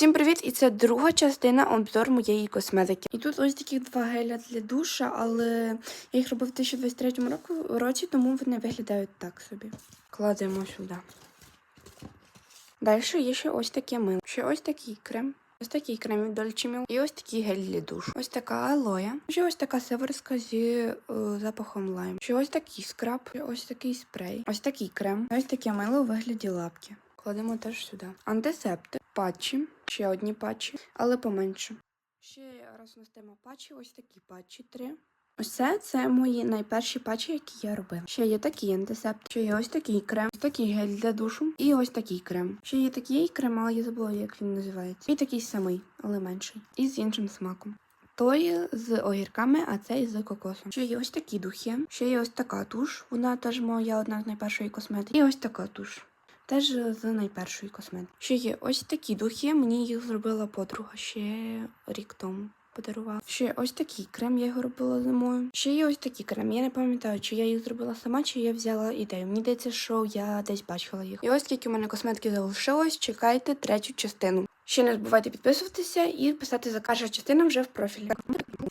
Всім привіт! І це друга частина обзору моєї косметики. І тут ось такі два геля для душа, але я їх робив у 2023 року, році, тому вони виглядають так собі. Кладемо сюди. Далі є ще ось таке мило. Ще ось такий крем. Ось такий крем від Dolce. І ось такий гель для душу. Ось така алоя. Ще ось така северська зі е, запахом лайм. Ще ось такий скраб. Ще ось такий спрей. Ось такий крем. Ось таке мило у вигляді лапки. Кладемо теж сюди. Антисептик, патчі, ще одні патчі, але поменше. Ще раз у нас тема патчі, ось такі патчі три. Ось це, мої найперші патчі, які я робила. Ще є такий антисептик, ще є ось такий крем, ось такий гель для душу і ось такий крем. Ще є такий крем, але я забула, як він називається. І такий самий, але менший. І з іншим смаком. Той з огірками, а цей з кокосом. Ще є ось такі духи. Ще є ось така туш. Вона теж моя одна з найпершої косметики. І ось така туш. Теж з найпершої косметики. Ще є ось такі духи. Мені їх зробила подруга ще рік тому. Подарувала. Ще ось такий крем, я його робила зимою. Ще є ось такий крем. Я не пам'ятаю, чи я їх зробила сама, чи я взяла ідею. Мені здається, що я десь бачила їх. І ось скільки у мене косметики залишилось. Чекайте третю частину. Ще не забувайте підписуватися і писати за перша частина вже в профілі.